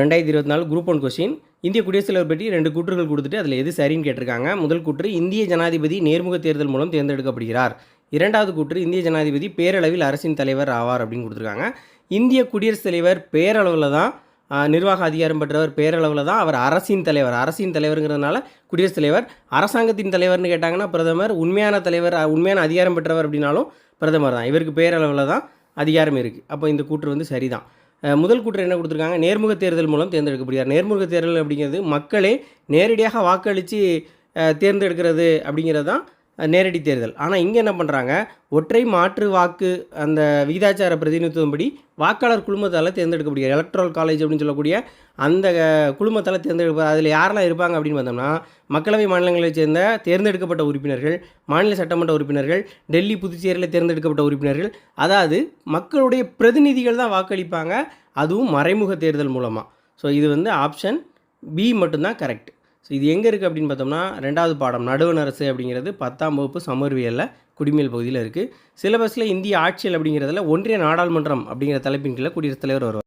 ரெண்டாயிரத்தி இருபத்தி நாலு குரூப் ஒன் கொஸ்டின் இந்திய குடியரசுத் தலைவர் பற்றி ரெண்டு கூற்றுகள் கொடுத்துட்டு அதில் எது சரின்னு கேட்டிருக்காங்க. முதல் கூற்று இந்திய ஜனாதிபதி நேர்முக தேர்தல் மூலம் தேர்ந்தெடுக்கப்படுகிறார். இரண்டாவது கூற்று இந்திய ஜனாதிபதி பேரளவில் அரசின் தலைவர் ஆவார் அப்படின்னு கொடுத்துருக்காங்க. இந்திய குடியரசுத் தலைவர் பேரளவில் தான் நிர்வாக அதிகாரம் பெற்றவர் பேரளவில் தான் அவர் அரசின் தலைவர். அரசின் தலைவருங்கிறதுனால குடியரசுத் தலைவர் அரசாங்கத்தின் தலைவர்னு கேட்டாங்கன்னா பிரதமர் உண்மையான தலைவர் உண்மையான அதிகாரம் பெற்றவர் அப்படின்னாலும் பிரதமர் தான். இவருக்கு பேரளவில் தான் அதிகாரம் இருக்குது அப்போ இந்த கூற்று வந்து சரிதான். முதல் கூற்று என்ன கொடுத்துருக்காங்க? நேர்முக தேர்தல் மூலம் தேர்ந்தெடுக்கப்படுகிறார். நேர்முக தேர்தல் அப்படிங்கிறது மக்களே நேரடியாக வாக்களித்து தேர்ந்தெடுக்கிறது அப்படிங்கிறது தான் நேரடி தேர்தல். ஆனால் இங்கே என்ன பண்ணுறாங்க ஒற்றை மாற்று வாக்கு அந்த விகிதாச்சார பிரதிநிதித்துவம்படி வாக்காளர் குழுமத்தால் தேர்ந்தெடுக்கப்படுகிற எலக்ட்ரல் காலேஜ் அப்படின்னு சொல்லக்கூடிய அந்த குழுமத்தால் தேர்ந்தெடுக்க அதில் யாரெல்லாம் இருப்பாங்க அப்படின்னு பார்த்தோம்னா மக்களவை மாநிலங்களைச் சேர்ந்த தேர்ந்தெடுக்கப்பட்ட உறுப்பினர்கள் மாநில சட்டமன்ற உறுப்பினர்கள் டெல்லி புதுச்சேரியில் தேர்ந்தெடுக்கப்பட்ட உறுப்பினர்கள் அதாவது மக்களுடைய பிரதிநிதிகள் தான் வாக்களிப்பாங்க. அதுவும் மறைமுக தேர்தல் மூலமாக ஸோ இது வந்து ஆப்ஷன் பி மட்டும்தான் கரெக்ட் ஸோ இது எங்கே இருக்குது அப்படின்னு பார்த்தோம்னா ரெண்டாவது பாடம் நடுவண் அப்படிங்கிறது பத்தாம் வகுப்பு சமர்வியலில் குடிமையல் பகுதியில் இருக்குது சிலபஸில் இந்திய ஆட்சியல் அப்படிங்கிறதுல ஒன்றிய நாடாளுமன்றம் அப்படிங்கிற தலைப்பின் கீழே குடியரசுத் தலைவர் வருவார்.